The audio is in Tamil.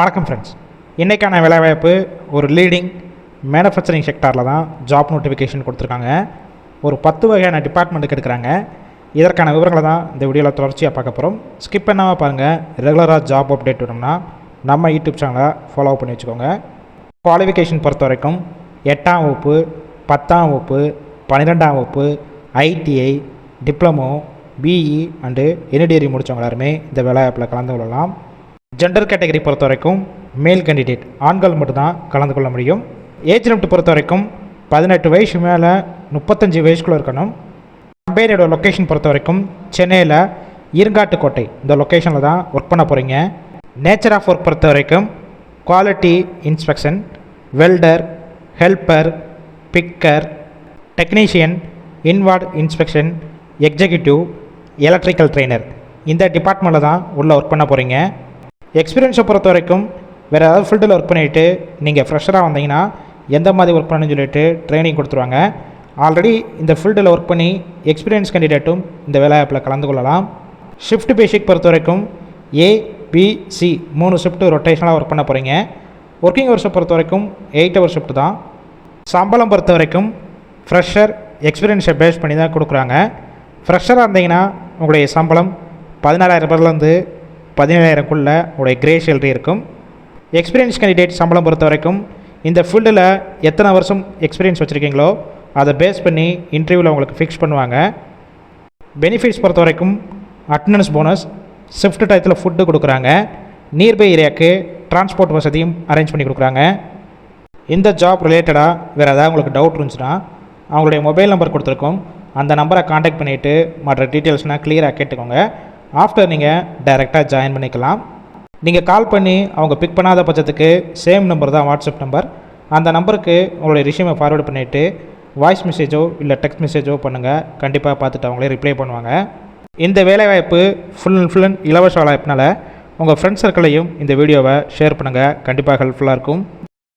வணக்கம் ஃப்ரெண்ட்ஸ் இன்றைக்கான வேலைவாய்ப்பு ஒரு லீடிங் மேனுஃபேக்சரிங் செக்டாரில் தான் ஜாப் நோட்டிஃபிகேஷன் கொடுத்துருக்காங்க. ஒரு பத்து வகையான டிபார்ட்மெண்ட்டுக்கு எடுக்கிறாங்க. இதற்கான விவரங்களை தான் இந்த வீடியோவில் தொடர்ச்சியாக பார்க்க போகிறோம் ஸ்கிப் பண்ணாமல் பாருங்கள் ரெகுலராக ஜாப் அப்டேட் வேணும்னா நம்ம யூடியூப் சேனலை ஃபாலோ பண்ணி வச்சுக்கோங்க. குவாலிஃபிகேஷன் பொறுத்த வரைக்கும் எட்டாம் வகுப்பு பத்தாம் வகுப்பு பன்னிரெண்டாம் வகுப்பு ITI diploma BE and any degree முடித்தவங்க எல்லாருமே இந்த வேலைவாய்ப்பில் கலந்து கொள்ளலாம். ஜெண்டர் கேட்டகரி பொறுத்த வரைக்கும் மேல் கேண்டிடேட் ஆண்கள் மட்டும்தான் கலந்து கொள்ள முடியும். ஏஜ் லிமிட் பொறுத்த வரைக்கும் பதினெட்டு வயசு மேலே முப்பத்தஞ்சு வயசுக்குள்ளே இருக்கணும். கம்பெனியோட லொக்கேஷன் பொறுத்த வரைக்கும் சென்னையில் இருங்காட்டுக்கோட்டை. இந்த லொக்கேஷனில் தான் ஒர்க் பண்ண போகிறீங்க நேச்சர் ஆஃப் ஒர்க் பொறுத்த வரைக்கும் quality inspection welder helper picker technician inward inspection executive electrical trainer இந்த டிபார்ட்மெண்ட்டில் தான் உள்ளே ஒர்க் பண்ண போகிறீங்க எக்ஸ்பீரியன்ஸை பொறுத்த வரைக்கும் வேறு ஏதாவது ஃபீல்டில் ஒர்க் பண்ணிவிட்டு நீங்கள் ஃப்ரெஷராக வந்தீங்கன்னா எந்த மாதிரி ஒர்க் பண்ணணும்னு சொல்லிட்டு ட்ரைனிங் கொடுத்துருவாங்க. ஆல்ரெடி இந்த ஃபீல்டில் ஒர்க் பண்ணி எக்ஸ்பீரியன்ஸ் கேண்டிடேட்டும் இந்த வேலைவாய்ப்பில் கலந்து கொள்ளலாம். ஷிஃப்ட் பேசிக் பொறுத்த வரைக்கும் ஏ பிசி மூணு ஷிஃப்ட் ரொட்டேஷனாக ஒர்க் பண்ண போகிறீங்க ஒர்க்கிங் ஹவர்ஸை பொறுத்த வரைக்கும் எயிட் ஹவர் ஷிஃப்ட் தான். சம்பளம் பொறுத்த வரைக்கும் ஃப்ரெஷர் எக்ஸ்பீரியன்ஸை பேஸ் பண்ணி தான் கொடுக்குறாங்க. ஃப்ரெஷராக இருந்தீங்கன்னா உங்களுடைய சம்பளம் பதினாலாயிரம் ரூபாயிலேருந்து பதினேழாயிரம்குள்ளே உங்களுடைய கிரே சேலரி இருக்கும். எக்ஸ்பீரியன்ஸ் கேண்டிடேட் சம்பளம் பொறுத்த வரைக்கும் இந்த ஃபீல்டில் எத்தனை வருஷம் எக்ஸ்பீரியன்ஸ் வச்சுருக்கீங்களோ அதை பேஸ் பண்ணி இன்டர்வியூவில் உங்களுக்கு ஃபிக்ஸ் பண்ணுவாங்க. பெனிஃபிட்ஸ் பொறுத்த வரைக்கும் அட்டண்டன்ஸ் போனஸ் ஷிஃப்ட் டயத்தில் ஃபுட்டு கொடுக்குறாங்க. நியர்பை ஏரியாவுக்கு டிரான்ஸ்போர்ட் வசதியும் அரேஞ்ச் பண்ணி கொடுக்குறாங்க. இந்த ஜாப் ரிலேட்டடாக வேறு ஏதாவது உங்களுக்கு டவுட் இருந்துச்சுன்னா அவங்களுடைய மொபைல் நம்பர் கொடுத்துருக்கோம். அந்த நம்பரை காண்டாக்ட் பண்ணிவிட்டு மற்ற டீட்டெயில்ஸ்னால் கிளியராக கேட்டுக்கோங்க. ஆஃப்டர் நீங்கள் டைரெக்டாக ஜாயின் பண்ணிக்கலாம். நீங்கள் கால் பண்ணி அவங்க பிக் பண்ணாத பட்சத்துக்கு சேம் நம்பர் தான் வாட்ஸ்அப் நம்பர் அந்த நம்பருக்கு உங்களுடைய ரிஷ்யூமை ஃபார்வர்ட் பண்ணிவிட்டு வாய்ஸ் மெசேஜோ இல்லை டெக்ஸ்ட் மெசேஜோ பண்ணுங்கள் கண்டிப்பாக பார்த்துட்டு அவங்களே ரிப்ளை பண்ணுவாங்க. இந்த வேலைவாய்ப்பு ஃபுல் அண்ட் ஃபுல் அண்ட் இலவச வாய்ப்புனால உங்கள் ஃப்ரெண்ட்ஸ் சர்க்கிளையும் இந்த வீடியோவை ஷேர் பண்ணுங்கள் கண்டிப்பாக ஹெல்ப்ஃபுல்லாக இருக்கும்.